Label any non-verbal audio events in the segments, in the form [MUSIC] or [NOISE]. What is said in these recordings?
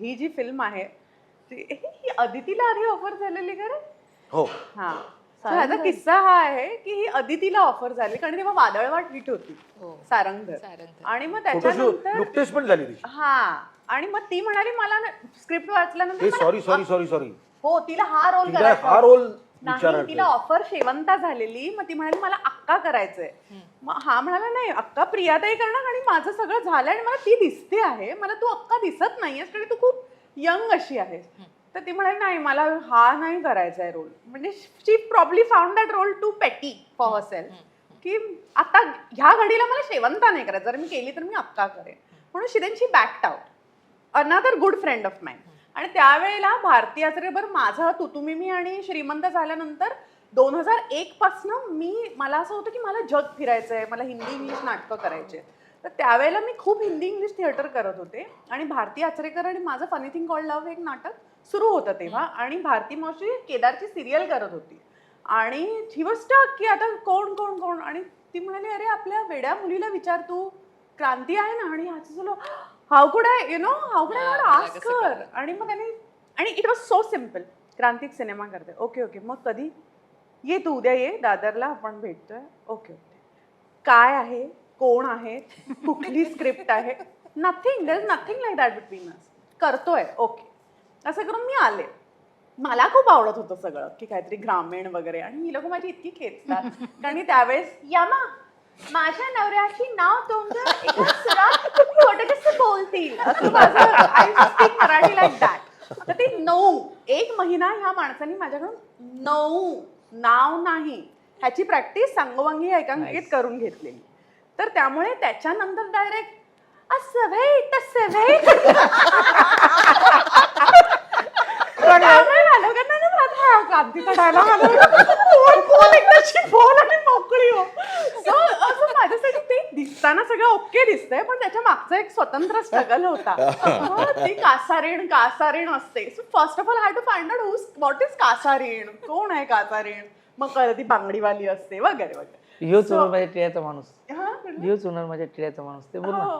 ही जी film आहे ती ही अदितीला आधी ऑफर झालेली का रे? हो. हा. ह्याचा किस्सा हा आहे की ही अदितीला ऑफर झाली कारण तेव्हा वादळवाट हिट होती. हो. सारंगधर. सारंगधर. आणि मग त्याच्यानंतर पण झाली हा. आणि मग ती म्हणाली मला स्क्रिप्ट वाचल्यानंतर हे सॉरी सॉरी सॉरी सॉरी हो तिला हा रोल हा. रोल नाही तिला ऑफर शेवंता झालेली. मग ती म्हणाली मला अक्का करायचंय. मग हा म्हणाला नाही अक्का प्रियाताई करणार आणि माझं सगळं झालंय आणि मला ती दिसते आहे. मला तू अक्का दिसत नाहीयेस कारण तू खूप यंग अशी आहेस. तर ती म्हणाली नाही मला हा नाही करायचा आहे रोल. म्हणजे she probably found that role too petty for herself की आता ह्या घडीला मला शेवंता नाही करायचं. जर मी केली तर मी अक्का करेन. म्हणून शिदेनशी backed out another good friend of mine आणि त्यावेळेला भारतीय बरोबर माझं तुतुमी मी आणि श्रीमंत झाल्यानंतर दोन हजार एक पासनं मी मला असं होतं की मला जग फिरायचं आहे मला हिंदी इंग्लिश नाटकं करायचे तर त्यावेळेला मी खूप हिंदी इंग्लिश थिएटर करत होते आणि भारती आचरेकर आणि माझं फनी थिंग कॉल्ड लव्ह हे एक नाटक सुरू होतं तेव्हा आणि भारती मावशी केदारची सिरियल करत होती. आणि ही वॉज की आता कोण कोण कोण? आणि ती म्हणाली अरे आपल्या वेड्या मुलीला विचार तू. क्रांती आहे ना आणि ह्याचं चलो how could I you know how could I not ask her? आणि मग त्याने आणि इट वॉज सो सिंपल क्रांतिक सिनेमा करते. ओके ओके मग कधी? ये तू उद्या ये दादरला आपण भेटतोय. ओके ओके काय आहे? कोण आहे? कुठली स्क्रिप्ट आहे? Nothing there is nothing like that between us करतोय. ओके असं करून मी आले. मला खूप आवडत होतं सगळं की काहीतरी ग्रामीण वगैरे. आणि ही लोक माझी इतकी खेचतात. [LAUGHS] कारण त्यावेळेस यामा माझ्या नवऱ्याची नाव कसं बोलतील. मराठी लाईक दॅट तर ते नऊ. एक महिना ह्या माणसाने माझ्याकडून नऊ. नाव नाही. ह्याची प्रॅक्टिस सांगोवांगी एकांकित करून घेतलेली. तर त्यामुळे त्याच्यानंतर डायरेक्ट असं भाई तसं भाई [LAUGHS] त्यामुळे मला लोकांना ना माझा हा क्रांतीचा dialogue आला. बोल, बोल, एकदाची बोल आणि मोकळी हो. So, असं माझ्यासाठी ते दिसताना सगळं ओके दिसतंय पण त्याच्या मागचा एक स्वतंत्र स्ट्रगल होता. [LAUGHS] मग ती कासारीण कासारीण असते. So first of all had to find out who's what is कासारीण? कोण आहे कासारीण? मग कळलं ती बांगडीवाली असते वगैरे वगैरे. ह्योच होणार माझ्या टिळ्याचा माणूस. हा, ह्योच होणार माझ्या टिळ्याचा माणूस ते बोल हो.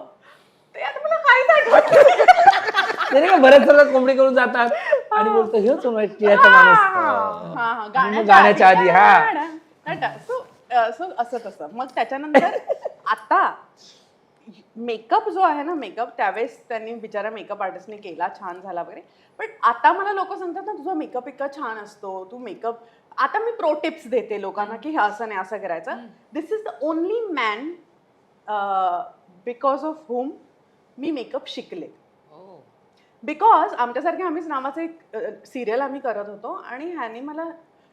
ते आता मला काहीच आठवत बऱ्याच जणांना कोंबडी करून जातात आणि बोलतो ह्योच होणार टिळ्याचा हा, माणूस. हा, हा, गाण्याच्या आधी, हा. सो सो असं तसं. मग त्याच्यानंतर आता मेकअप जो आहे ना मेकअप त्यावेळेस त्यांनी बिचारा मेकअप आर्टिस्टने केला छान झाला वगैरे. पण आता मला लोक सांगतात ना तुझा मेकअप इतका छान असतो तू मेकअप आता मी प्रो टिप्स देते लोकांना की हे असं नाही असं करायचं. This is the only man because of home me makeup शिकले. बिकॉज आमच्यासारखे आम्हीच नावाचं एक सिरियल आम्ही करत होतो आणि ह्याने मला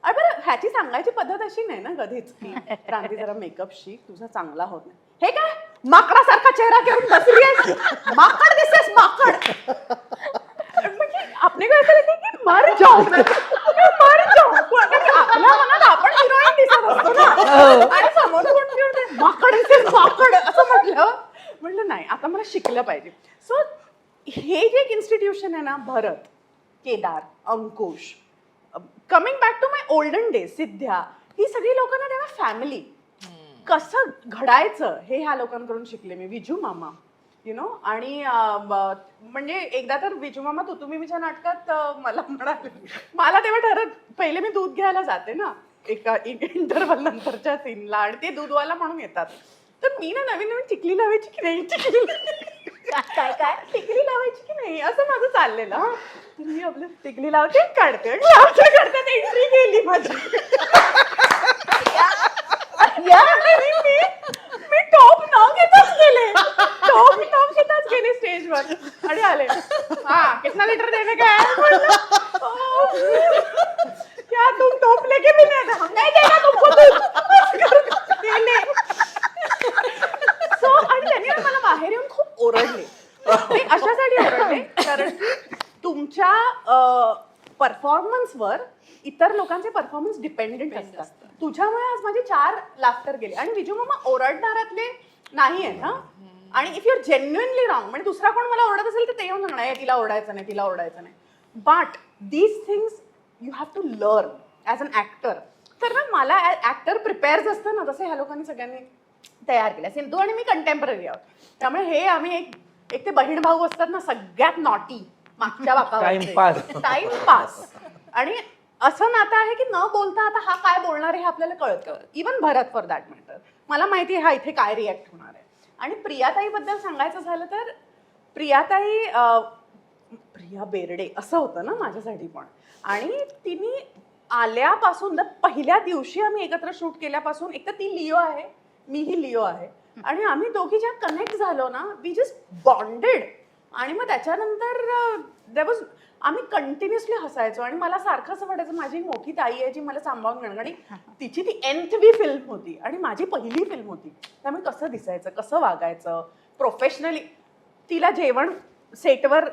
अरे बरं ह्याची सांगायची पद्धत अशी नाही ना कधीच की क्रांती जरा मेकअप शिक तुझा चांगला होत नाही. हे काय? माकडासारखा चेहरा घेऊन बसली आहेस? माकड दिसतेस माकड! म्हणजे आपले काय असं की मर जाऊ. मर जाऊ. आपल्या मनात आपण हिरोईन दिसत असतो ना. आणि समोर कोण म्हणते, माकड दिसतेस माकड असं म्हटलं. म्हटलं नाही आता मला शिकलं पाहिजे. सो हे जे एक इन्स्टिट्यूशन आहे ना Bharat Kedar Ankush coming back to my olden days सिद्ध्या ही सगळी लोकांना तेव्हा फॅमिली कसं घडायचं हे ह्या लोकांकडून शिकले मी. विजू मामा यु नो आणि म्हणजे एकदा तर विजू मामा तू तुम्ही मीच्या नाटकात मला म्हणाले मला तेव्हा ठरत पहिले मी दूध घ्यायला जाते ना एका इंटरव्हल नंतरच्या सीनला आणि ते दूधवाला म्हणून येतात. तर मी ना नवीन नवीन चिकली लावायची की नाही चिकली काय काय? टिकली लावायची की नाही? असं माझं चाललेलं. हं. तर मी आपलं टिकली लावते काढते. लावते काढते एंट्री गेली माझी. या. आणि मी मी टॉप नाव घेताच गेले. टॉप नाव घेताच गेले स्टेजवर आणि आले. हा कितना लीटर देने का है म्हणलं, "ओ, क्या तुम टॉप लेके भी नहीं आए?" "हम नहीं देगा तुमको दूध." गेले सो आणि त्यांनी ना मला बाहेर येऊन खूप ओरडले ते अशासाठी ओरडले कारण की तुमच्या परफॉर्मन्सवर इतर लोकांचे परफॉर्मन्स डिपेंडेंट असतात. तुझ्यामुळे आज माझे चार लाफ्टर गेले. आणि विजू मामा ओरडणाऱ्यातले नाही आहेत ना आणि इफ युअर जेन्युनली रॉंग म्हणजे दुसरा कोण मला ओरडत असेल तर ते येऊन सांगणार "ए, तिला ओरडायचं नाही तिला ओरडायचं नाही. But these things you have to learn as an actor तर ना मला ॲक्टर प्रिपेअर्स असतं ना तसं ह्या लोकांनी सगळ्यांनी तयार केल्या सिंधू आणि मी कंटेम्पररी आहोत. त्यामुळे हे आम्ही एक एक ते बहीण भाऊ असतात ना सगळ्यात नॉटी मागच्या Timepass. टाइम पास आणि असं नातं आहे की न बोलता आता हा काय बोलणार आहे हे आपल्याला कळतं. Even Bharat for that matter मला माहिती आहे हा इथे काय रिॲक्ट होणार आहे. आणि प्रियाताईबद्दल सांगायचं झालं तर प्रियाताई प्रिया बेर्डे असं होतं ना माझ्यासाठी पण. आणि तिने आल्यापासून द पहिल्या दिवशी आम्ही एकत्र शूट केल्यापासून एक तर ती लिओ आहे मीही लिओ आहे. आणि आम्ही दोघी ज्या कनेक्ट झालो ना वी जस्ट बॉन्डेड आणि मग त्याच्यानंतर दे वॉज आम्ही कंटिन्युअसली हसायचो आणि मला सारखं असं वाटायचं माझी मोठी ताई आहे जी मला सांभाळून घेणार आणि तिची ती एनथवी फिल्म होती आणि माझी पहिली फिल्म होती. त्यामुळे कसं दिसायचं कसं वागायचं प्रोफेशनली तिला जेवण सेटवर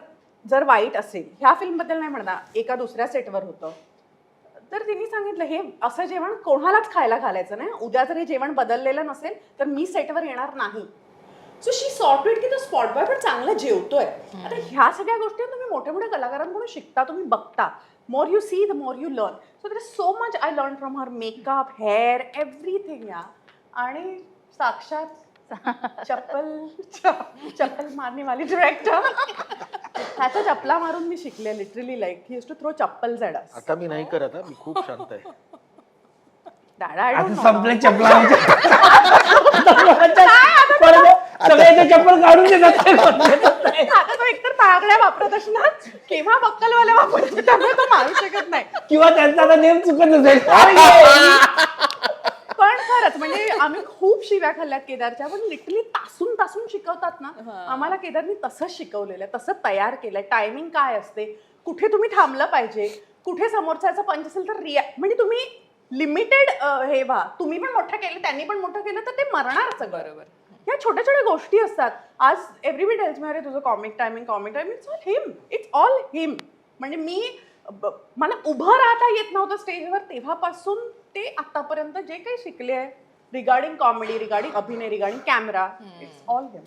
जर वाईट असेल ह्या फिल्मबद्दल नाही म्हणणार एका दुसऱ्या सेटवर होतं. तर तिने सांगितलं हे असं जेवण कोणालाच खायला घालायचं नाही. उद्या जर हे जेवण बदललेलं नसेल तर मी सेटवर येणार नाही. सो शी सॉर्टेड की तो स्पॉट बॉय पण चांगला जेवतोय. आता ह्या सगळ्या गोष्टी तुम्ही मोठ्या मोठ्या कलाकारांकडून शिकता तुम्ही बघता. More you see the more you learn so there so much I learn from her makeup hair everything या आणि साक्षात चप्पल [LAUGHS] चप्पल मारणे वाली डिरेक्टर त्याच्या चपला मारून मी शिकले literally like he to throw chappal झड आता मी नाही करत हा, मी खूप शांत आहे. आता संपले चपला [LAUGHS] [LAUGHS] सगळ्याचे चप्पल काढून देतात. आता तो एकतर महागड्या वापरत असणार केव्हा बक्कलवाले वापरतो त्यामुळे तो मारू शकत नाही. किंवा त्यांचा आता नेम चुकत नसेल पण खरंच म्हणजे आम्ही खूप शिव्या खाल्ल्यात केदारच्या पण लिटरली तासून तासून शिकवतात ना. आम्हाला केदारनी तसंच शिकवलेलं आहे तसं तयार केलंय. टायमिंग काय असते? कुठे तुम्ही थांबलं पाहिजे? कुठे समोरच्याचं पंच असेल तर रिया म्हणजे तुम्ही लिमिटेड हे व्हा. तुम्ही पण मोठं केलं त्यांनी पण मोठं केलं तर ते मरणार सगळं बरोबर. या छोट्या छोट्या गोष्टी असतात. आज एव्हरीबडी टेल्स मी अरे तुझं comic timing comic timing it's all him it's all him म्हणजे मी मला उभं राहता येत नव्हतं स्टेजवर तेव्हापासून ते आतापर्यंत जे काही शिकले आहे. रिगार्डिंग कॉमेडी रिगार्डिंग अभिनय regarding camera it's all him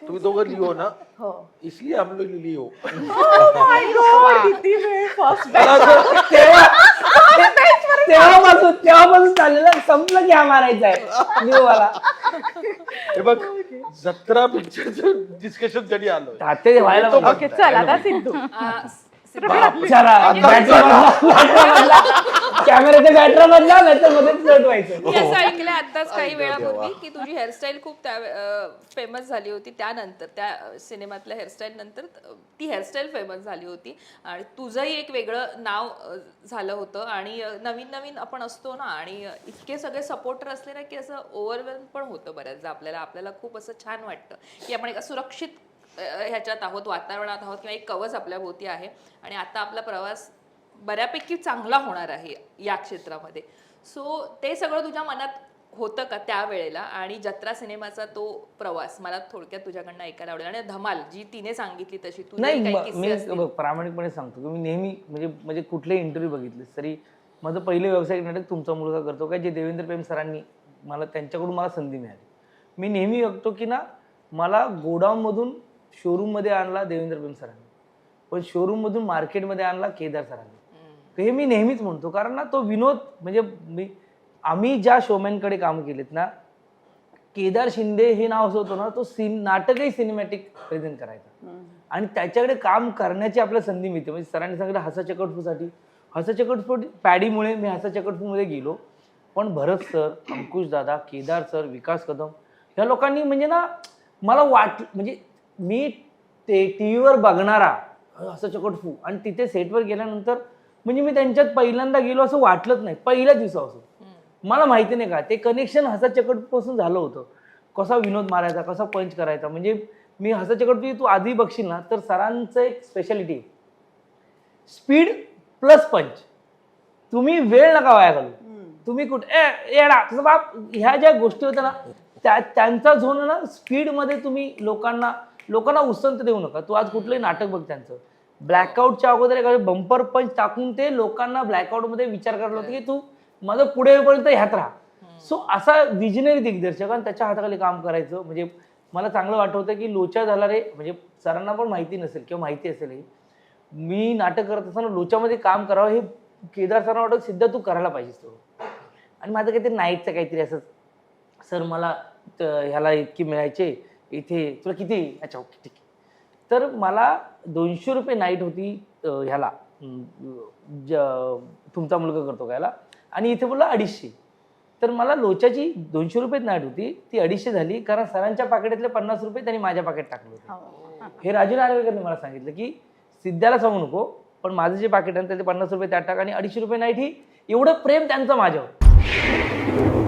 तुम्ही दोघं लिओ ना? हो. इसलिए हम लोग लिओ माय गॉड किती वेळ फर्स्ट तेव्हापासून तेव्हापासून चाललेलं संपलं की हा मारायचा आहे. जीवाला हे बघ जत्रा पिक्चरचं डिस्कशन कधी आलं? ताते ते व्हायला. ओके चल आता सिद्धू. चला कॅमेऱ्याचा बॅटरा बदला नाही तर मध्येच फ्लट व्हायचं. मी असं ऐकलं आताच काही वेळापूर्वी. की तुझी हेअरस्टाईल खूप त्या फेमस झाली होती त्यानंतर त्या सिनेमातल्या हेअरस्टाईल नंतर ती हेअरस्टाईल फेमस झाली होती. आणि तुझंही एक वेगळं नाव झालं होतं. आणि नवीन नवीन आपण असतो ना आणि इतके सगळे सपोर्टर असले ना की असं ओव्हरवेल्म पण होतं बऱ्याचदा आपल्याला. आपल्याला खूप असं छान वाटतं की आपण एका सुरक्षित ह्याच्यात आहोत वातावरणात आहोत किंवा एक कवच आपल्या भोवती आहे. आणि आता आपला प्रवास बऱ्यापैकी चांगला होणार आहे या क्षेत्रामध्ये. सो ते सगळं तुझ्या मनात होतं का त्यावेळेला? आणि जत्रा सिनेमाचा तो प्रवास मला थोडक्यात तुझ्याकडनं ऐकायला आवडेल. आणि धमाल जी तिने सांगितली तशी तुझे नाही मी. बघ, प्रामाणिकपणे सांगतो की मी नेहमी म्हणजे म्हणजे कुठले इंटरव्ह्यू बघितले तरी माझं पहिलं व्यावसायिक नाटक तुमचा मुलगा करतो काय जे देवेंद्र प्रेम सरांनी मला त्यांच्याकडून मला संधी मिळाली. मी नेहमी बघतो की ना मला गोडाऊनमधून शोरूममध्ये आणला देवेंद्र प्रेम सरांनी. पण शोरूममधून मार्केटमध्ये आणला केदार सरांनी. हे मी नेहमीच म्हणतो कारण ना तो विनोद म्हणजे मी आम्ही ज्या शोमॅनकडे काम केलेत ना केदार शिंदे हे नाव असं होतं ना तो सिन नाटकही सिनेमॅटिक प्रेझेंट करायचा. आणि त्याच्याकडे काम करण्याची आपल्याला संधी मिळते. म्हणजे सरांनी सांगितलं हसा चकटफूसाठी हसा चकटफूट पॅडीमुळे मी हसा चकटफूमध्ये गेलो. पण भरत सर अंकुश दादा केदार सर विकास कदम ह्या लोकांनी म्हणजे ना मला वाट म्हणजे मी ते टी व्हीवर बघणारा असं चकटफू आणि तिथे सेटवर गेल्यानंतर म्हणजे मी त्यांच्यात पहिल्यांदा गेलो असं वाटलंच नाही. पहिल्या दिवसापासून. मला माहिती नाही का ते कनेक्शन हसा चकटपासून झालं होतं. कसा विनोद मारायचा कसा पंच करायचा. म्हणजे मी हसा तू आधी बघशील ना तर सरांचं एक स्पेशालिटी स्पीड प्लस पंच तुम्ही वेळ नका वाया घालू. तुम्ही कुठे ए येडा तुझा बाप. ह्या ज्या गोष्टी होत्या ना त्या त्यांचा झोन ना स्पीडमध्ये तुम्ही लोकांना लोकांना उसंत देऊ नका. तू आज कुठलंही नाटक बघ त्यांचं. ब्लॅकआउटच्या अगोदर एखादे बंपर पंच टाकून ते लोकांना ब्लॅकआउटमध्ये विचार करायला होता की तू माझं पुढे येईपर्यंत ह्यात राहा. सो असा विजनरी दिग्दर्शक आणि त्याच्या हाताखाली काम करायचं. म्हणजे मला चांगलं वाटवतं की लोचा झाला रे म्हणजे सरांना पण माहिती नसेल किंवा माहिती असेल मी नाटक करत असताना लोच्यामध्ये काम करावं हे केदार सरांना वाटत सिद्ध तू करायला पाहिजेस तो आणि माझं काहीतरी नाईटचं काहीतरी असं सर मला ह्याला इतकी मिळायचे इथे तुला किती? अच्छा ओके ठीक आहे. तर मला दोनशे रुपये नाईट होती ह्याला. ज- तुमचा मुलगा करतो का याला? आणि इथे बोलला अडीचशे. तर मला लोच्याची दोनशे रुपये नाईट होती ती अडीचशे झाली कारण सरांच्या पाकिटातले पन्नास रुपये त्यांनी माझ्या पाकिट टाकले होते. हो. हे राजू नार्वेकरने मला सांगितलं की सिद्ध्याला सांगू नको पण माझं जे पाकिट आहे त्याचे पन्नास रुपये त्यात टाक आणि अडीचशे रुपये नाईट ही एवढं प्रेम त्यांचं माझ्यावर.